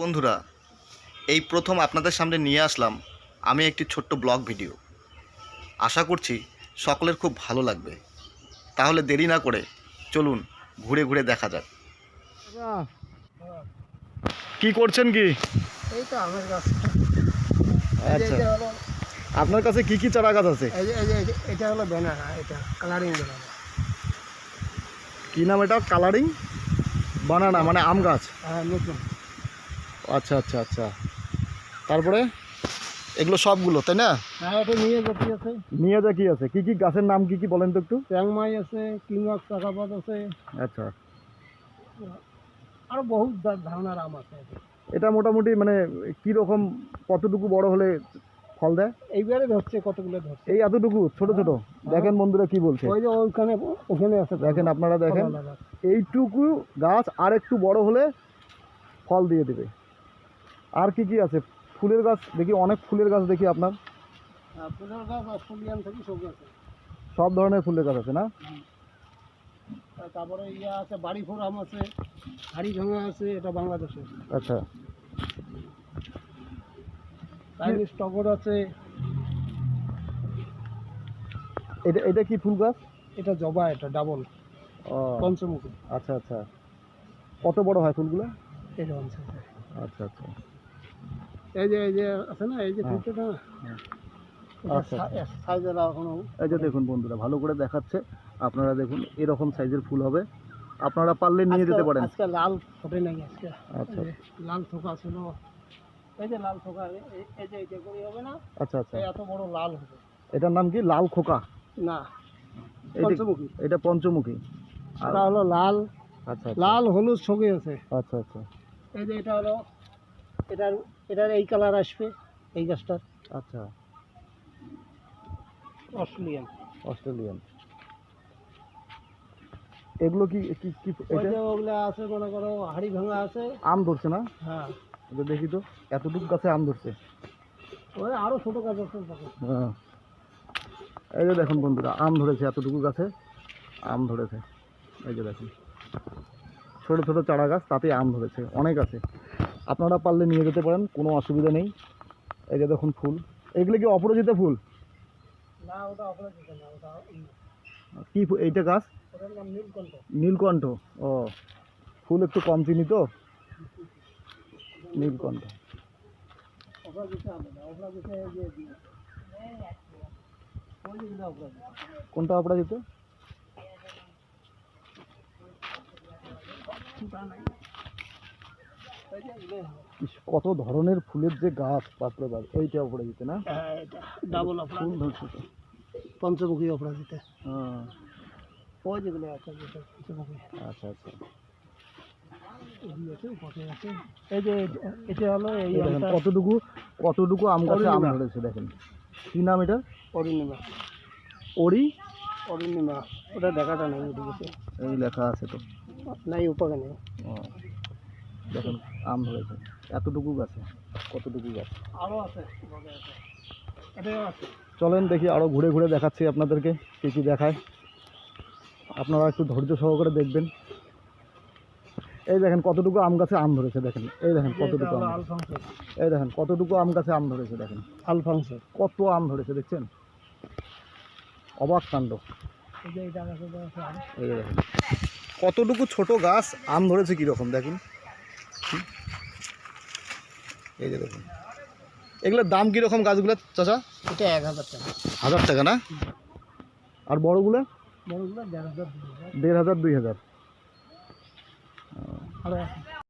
বন্ধুরা এই প্রথম আপনাদের সামনে নিয়ে আসলাম আমি একটি ছোট্ট ব্লগ ভিডিও। আশা করছি সকলের খুব ভালো লাগবে। তাহলে দেরি না করে চলুন ঘুরে ঘুরে দেখা যাক। কি করছেন কি? এই তো আমের গাছ। আচ্ছা। আপনার কাছে কি কি চারা গাছ আছে? এটা হলো ব্যানানা এটা কালারিং ব্যানানা কি নাম এটা? কালারিং বানানা মানে আম গাছ। হ্যাঁ নতুন। আচ্ছা আচ্ছা আচ্ছা। তারপরে? এগুলো সবগুলো তাই না? হ্যাঁ এটা নিয়ে যেতে আছে? নিয়ে যা কি আছে? কি কি গাছের নাম কি কি বলেন তো একটু? ট্যাংমাই আছে কিংবাক চাকাপাত আছে। আচ্ছা। আরও বহুত ধা- ধরনের আম আছে। এটা মোটামুটি মানে কি রকম কতটুকু বড় হলে ফল দেয়? এইবারে ধরছে কতগুলো ধরছে। এই এতটুকু ছোট ছোট। দেখেন বন্ধুরা কি বলছে। ওই যে ওইখানে ওখানে আছে। দেখেন আপনারা দেখেন। এইটুকু গাছ আর একটু বড় হলে ফল দিয়ে দেবে। আর কি কি আছে? ফুলের গাছ দেখি অনেক ফুলের গাছ দেখি আপনার। হ্যাঁ, ফুলের গাছ থেকে সব আছে। সব ধরনের ফুলের গাছ আছে না? তারপরে ইয়া আছে বাড়ি ফোর আম আছে হাড়ি ভাঙা আছে এটা বাংলাদেশে। আচ্ছা। চাইনিজ টগর আছে। এটা এটা কি ফুল গাছ? এটা জবা এটা ডাবল। পঞ্চমুখী। আচ্ছা আচ্ছা। কত বড় হয় ফুলগুলো? আচ্ছা আচ্ছা। এই যে এই যে আছে না এই যে হ্যাঁ। হ্যাঁ। আচ্ছা। সা- সাইজের এখনও এই যে দেখুন বন্ধুরা ভালো করে দেখাচ্ছে। আপনারা দেখুন এরকম সাইজের ফুল হবে। আপনারা পারলে নিয়ে যেতে পারেন। আজকে লাল ফোটে নাই আজকে? আচ্ছা। লাল থোকা ছিল। এই যে লাল থোকা এই- এই- এই যে এটা হবে না? আচ্ছা আচ্ছা। এত বড় লাল হবে। এটার নাম কি? লাল খোকা? না। এটা- পঞ্চমুখী। এটা পঞ্চমুখী। আর- হলো লাল। আচ্ছা আচ্ছা। লাল হলুদ ছবি আছে। আচ্ছা আচ্ছা। এই যে এটা হলো এটার এটার এই কালার আসবে এই গাছটার। আচ্ছা। অস্ট্রেলিয়ান। অস্ট্রেলিয়ান। এগুলো কি কি কি ওগুলো আছে মনে করো হাড়ি ভাঙা আছে। আম ধরছে না? হ্যাঁ। দেখি তো এতটুকু গাছে আম ধরছে। ওই আরও ছোট গাছ আছে হ্যাঁ। এই যে দেখুন বন্ধুরা আম ধরেছে এতটুকু গাছে আম ধরেছে। এই যে দেখুন। ছোট ছোট চারা গাছ তাতে আম ধরেছে অনেক আছে। আপনারা পারলে নিয়ে যেতে পারেন কোনো অসুবিধা নেই। এই যে দেখুন ফুল। এগুলো কি অপরাজিতা ফুল? না ওটা অপরাজিত না ওটা কি এইটা গাছ? নীলকণ্ঠ। ও ফুল একটু কম চিনি তো? নীলকণ্ঠ। কোনটা অপরাজিত? কত ধরনের ফুলের যে গাছ বাপরে বাপ এইটা অপরাজিত না? হ্যাঁ, ডাবল ফুল অপরাজিত ধরছে তো। পঞ্চমুখী অপরাজিত। হ্যাঁ। ওই যেগুলো পঞ্চমুখী। আচ্ছা আচ্ছা। এই যে এটা হলো এই কতটুকু কতটুকু আম গাছে আম ধরেছে দেখেন। কি নাম এটা? অরুণিমা। অরুণিমা। ওটা দেখাটা নেই এই লেখা আছে তো। নাই উপাকে নেই। দেখেন আম ধরেছে এতটুকু গাছে কতটুকু গাছ? আরও আছে চলেন দেখি আরও ঘুরে ঘুরে দেখাচ্ছি আপনাদেরকে কী কী দেখায়। আপনারা একটু ধৈর্য সহকারে দেখবেন। এই দেখেন কতটুকু আম গাছে আম ধরেছে দেখেন। এই দেখেন কতটুকু আম। এই দেখেন কতটুকু আম গাছে আম ধরেছে দেখেন। আলফাংসো কত আম ধরেছে দেখছেন? অবাক কাণ্ড। এই দেখেন। কতটুকু ছোট গাছ আম ধরেছে কীরকম দেখুন? এই যে দেখুন। এগুলোর দাম কীরকম গাছগুলোর চাচা? এটা এক হাজার টাকা। হাজার টাকা না? আর বড়গুলো? বড়গুলো দেড় হাজার দেড় হাজার দুই হাজার।